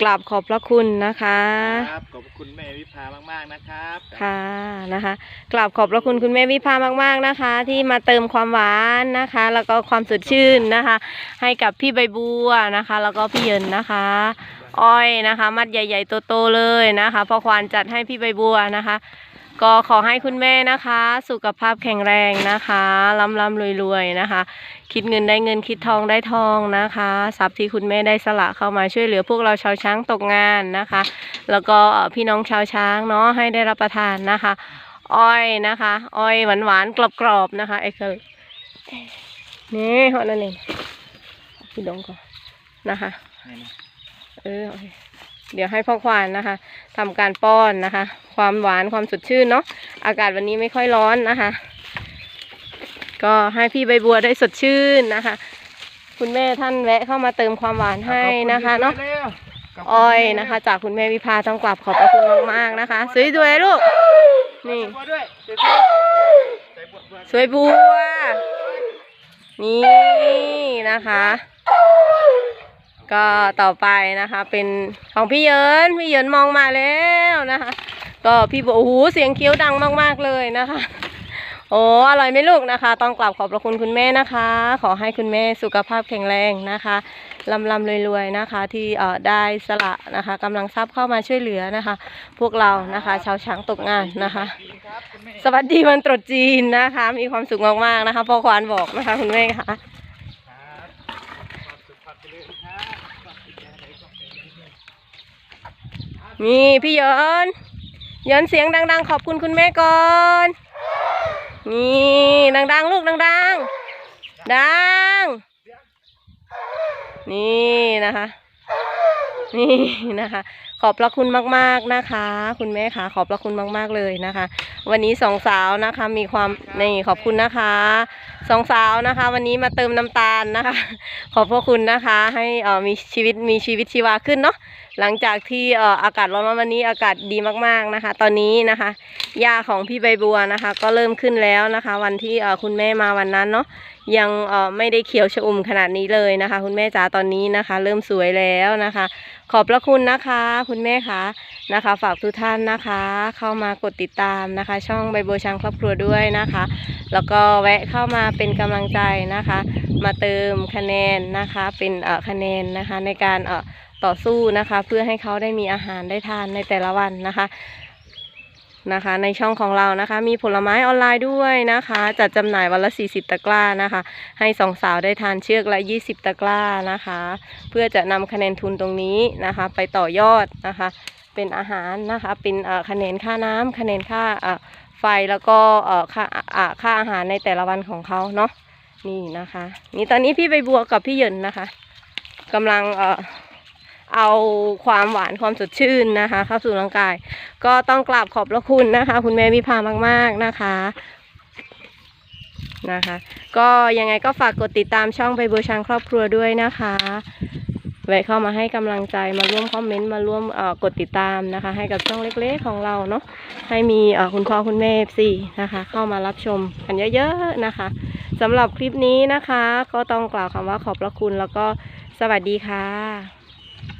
กราบขอบพระคุณนะคะ ครับขอบคุณแม่วิภามากๆนะครับค่ะนะคะกราบขอบพระคุณคุณแม่วิภามาก ๆนะคะ ที่มาเติมความหวานนะคะ แล้วก็ความสดชื่นนะคะ ให้กับพี่ใบบัวนะคะ แล้วก็พี่เยินนะคะอ้อยนะคะ มัดใหญ่ๆโตๆเลยนะคะพ่อควานจัดให้พี่ใบบัวนะคะ ก็ขอให้คุณแม่นะคะ สุขภาพแข็งแรงนะคะร่ำร่ำรวยๆนะคะ คิดเงินได้เงินคิดทองได้ทองนะคะทรัพย์ที่คุณแม่ได้สละเข้ามาช่วยเหลือพวกเราชาวช้างตกงานนะคะ แล้วก็พี่น้องชาวช้างเนาะให้ได้รับประทานนะคะ อ้อยนะคะอ้อยหวานหวานๆกรอบๆนะคะไอ้คือนี่เหาะนั่นเองพี่ดงก่อนนะคะเออเคเดี๋ยวให้พ่อควานนะคะทำการป้อนนะคะ ความหวานความสดชื่นเนาะอากาศวันนี้ไม่ค่อยร้อนนะคะ ก็ให้พี่ใบบัวได้สดชื่นนะคะ คุณแม่ท่านแวะเข้ามาเติมความหวานให้นะคะเนาะอ้อยนะคะ จากคุณแม่วิภาต้องกลับขอบพระคุณมากๆนะคะสวยด้วยลูกนี่สวยบัวใส่บัวด้วยสวยบัวนี่นะคะ ก็ต่อไปนะคะ เป็นของพี่เยินพี่เยินมองมาแล้วนะคะ ก็พี่บอกโอ้โหเสียงเคี้ยวดังมากๆเลยนะคะ โอ้อร่อยไหมลูกนะคะ ต้องกลับขอบพระคุณคุณแม่นะคะ ขอให้คุณแม่สุขภาพแข็งแรงนะคะลำลำรวยๆนะคะ ที่เอ่อได้สละนะคะกำลังทรัพย์เข้ามาช่วยเหลือนะคะ พวกเรานะคะ ชาวช้างตกงานนะคะ สวัสดีวันตรุษจีนนะคะ มีความสุขมากๆนะคะพ่อควานบอกนะคะคุณแม่ค่ะนี่พี่เยินเยินเสียงดัง ๆ ขอบคุณคุณแม่ก่อน นี่ดังๆลูกดังๆดัง นี่นะคะ นี่นะคะ ขอบพระคุณมากๆนะคะ คุณแม่ค่ะ ขอบพระคุณมากๆเลยนะคะ วันนี้สองสาวนะคะ มีความนี่ขอบคุณนะคะสองสาวนะคะ วันนี้มาเติมน้ำตาลนะคะ ขอบพระคุณนะคะ ให้เออมีชีวิตมีชีวิตชีวาขึ้นเนาะ หลังจากที่เอ่ออากาศร้อนๆวันนี้อากาศดีมากๆนะคะ ตอนนี้นะคะหญ้าของพี่ใบบัวนะคะ ก็เริ่มขึ้นแล้วนะคะ วันที่เอ่อคุณแม่มาวันนั้นเนาะยังเอ่อไม่ได้เขียวชอุ่มขนาดนี้เลยนะคะ คุณแม่จ๋าตอนนี้นะคะ เริ่มสวยแล้วนะคะ ขอบพระคุณนะคะ คุณแม่คะนะคะ ฝากทุกท่านนะคะ เข้ามากดติดตามนะคะ ช่องใบบัวช้างครอบครัวด้วยนะคะ แล้วก็แวะเข้ามาเป็นกำลังใจนะคะ มาเติมคะแนนนะคะ เป็นเอ่อคะแนนนะคะในการเอ่อ ต่อสู้นะคะ เพื่อให้เขาได้มีอาหารได้ทานในแต่ละวันนะคะนะคะ ในช่องของเรานะคะ มีผลไม้ออนไลน์ด้วยนะคะ จัดจำหน่ายวันละ 40 ตะกร้านะคะ ให้สองสาวได้ทานเชือกละ 20 ตะกร้านะคะ เพื่อจะนำคะแนนทุนตรงนี้นะคะ ไปต่อยอดนะคะ เป็นอาหารนะคะ เป็นคะแนนค่าน้ำคะแนนค่าไฟแล้วก็ค่าอาค่าอาหารในแต่ละวันของเขาเนาะนี่นะคะ นี่ตอนนี้พี่ใบบัวกับพี่เยินนะคะกำลัง เอาความหวานความสดชื่นนะคะ เข้าสู่ร่างกาย ก็ต้องกราบขอบพระคุณนะคะ คุณแม่วิภามาก ๆนะคะนะคะ ก็ยังไงก็ฝากกดติดตามช่องใบบัวช้างครอบครัวด้วยนะคะแวะเข้ามาให้กำลังใจมาร่วมคอมเมนต์มาร่วมเอ่อกดติดตามนะคะ ให้กับช่องเล็กๆของเราเนาะให้มีเอ่อคุณพ่อคุณแม่สี่นะคะ เข้ามารับชมกันเยอะๆนะคะสำหรับคลิปนี้นะคะ ก็ต้องกล่าวคำว่าขอบพระคุณแล้วก็สวัสดีค่ะ